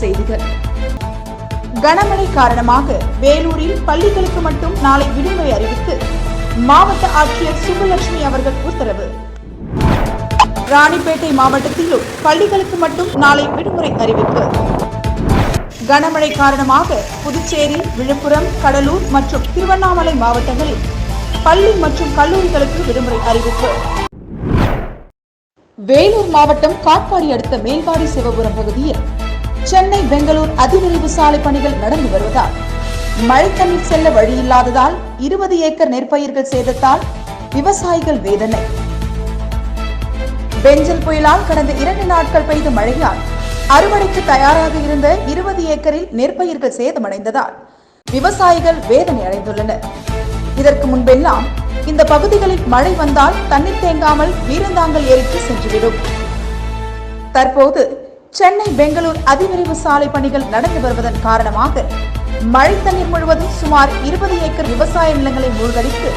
செய்திகள். கனமழை காரணமாக வேலூரில் பள்ளிகளுக்கு மட்டும் நாளை விடுமுறை அறிவித்து மாவட்ட ஆட்சியர் சுப்புலட்சுமி அவர்கள் உத்தரவு. ராணிப்பேட்டை மாவட்டத்திலும் பள்ளிகளுக்கு மட்டும் நாளை விடுமுறை அறிவிப்பு. கனமழை காரணமாக புதுச்சேரி விழுப்புரம் கடலூர் மற்றும் திருவண்ணாமலை மாவட்டங்களில் பள்ளி மற்றும் கல்லூரிகளுக்கு விடுமுறை அறிவிப்பு. வேலூர் மாவட்டம் காட்பாடி அடுத்த மேல்பாடி சிவபுரம் பகுதியில் சென்னை பெங்களூர் அதிவிரைவு சாலை பணிகள் நடந்து வருவதால் மழை தண்ணீர் செல்ல வழியில்லாததால் இருபது ஏக்கர் நெற்பயிர்கள் சேதத்தால் விவசாயிகள் வேதனை. பெஞ்சல் புயலால் கடந்த இரண்டு நாட்கள் பெய்த மழையால் அறுவடைக்கு தயாராக இருந்த இருபது ஏக்கரில் நெற்பயிர்கள் சேதமடைந்ததால் விவசாயிகள் வேதனை அடைந்துள்ளனர். இதற்கு முன்பெல்லாம் இந்த பகுதிகளில் மழை வந்தால் தண்ணீர் தேங்காமல் வீரந்தாங்கல் ஏரிக்கு சென்றுவிடும். தற்போது சென்னை பெங்களூர் அதிவிரைவு சாலை பணிகள் நடந்து வருவதன் காரணமாக மழை தண்ணீர் முழுவதும் சுமார் இருபது ஏக்கர் விவசாய நிலங்களை மூழ்கடித்து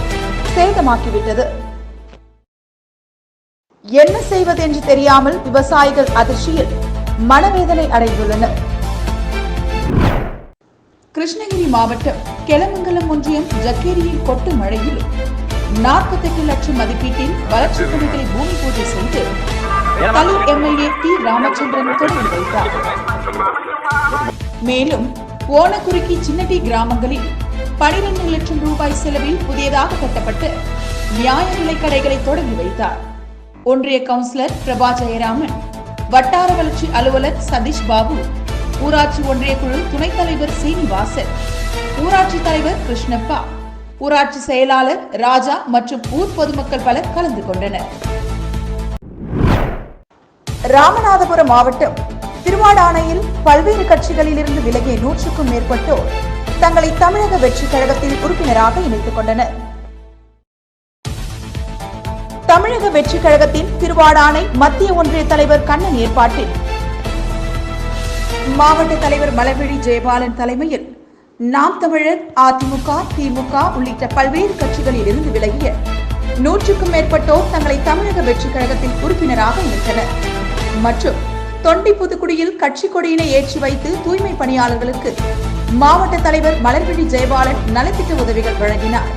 சேதமாக்கிவிட்டது. என்ன செய்வது என்று தெரியாமல் விவசாயிகள் அதிர்ச்சியில் மனவேதனை அடைந்துள்ளனர். கிருஷ்ணகிரி மாவட்டம் கெலமங்கலம் ஒன்றியம் ஜக்கேரியில் கொட்டு மழையில் நாற்பத்தெட்டு லட்சம் மதிப்பீட்டில் வளர்ச்சிப் பணிகளை பூமி பூஜை செய்து கலூர் எம்எல்ஏ டி ராமச்சந்திரன் தொடங்கி வைத்தார். மேலும் ஓனக்குறுக்கி சின்னடி கிராமங்களில் பனிரெண்டு லட்சம் ரூபாய் செலவில் புதியதாக கட்டப்பட்டு நியாய கடைகளை தொடங்கி வைத்தார். ஒன்றிய கவுன்சிலர் பிரபா ஜெயராமன் வட்டார வளர்ச்சி அலுவலர் சதீஷ் பாபு ஊராட்சி ஒன்றிய குழு துணைத் தலைவர் சீனிவாசன் ஊராட்சி தலைவர் கிருஷ்ணப்பா ஊராட்சி செயலாளர் ராஜா மற்றும் ஊர் பொதுமக்கள் பலர் கலந்து கொண்டனர். ராமநாதபுரம் மாவட்டம் திருவாடானையில் பல்வேறு கட்சிகளில் இருந்து விலகிய நூற்றுக்கும் மேற்பட்டோர் தங்களை தமிழக வெற்றிக் கழகத்தில் உறுப்பினராக இணைத்துக் கொண்டனர். தமிழக வெற்றிக் கழகத்தின் திருவாடானை மத்திய ஒன்றிய தலைவர் கண்ணன் ஏற்பாட்டில் மாவட்ட தலைவர் மலர்விழி ஜெயபாலன் தலைமையில் நாம் தமிழர் அதிமுக திமுக உள்ளிட்ட பல்வேறு கட்சிகளில் இருந்து விலகிய நூற்றுக்கும் மேற்பட்டோர் தங்களை தமிழக வெற்றிக் கழகத்தில் உறுப்பினராக இணைத்தனர் மற்றும் தொண்டி புதுக்குடியில் கட்சி கொடியினை ஏற்றி வைத்து தூய்மை பணியாளர்களுக்கு மாவட்ட தலைவர் மலர்விழி ஜெயபாலன் நலத்திட்ட உதவிகள் வழங்கினார்.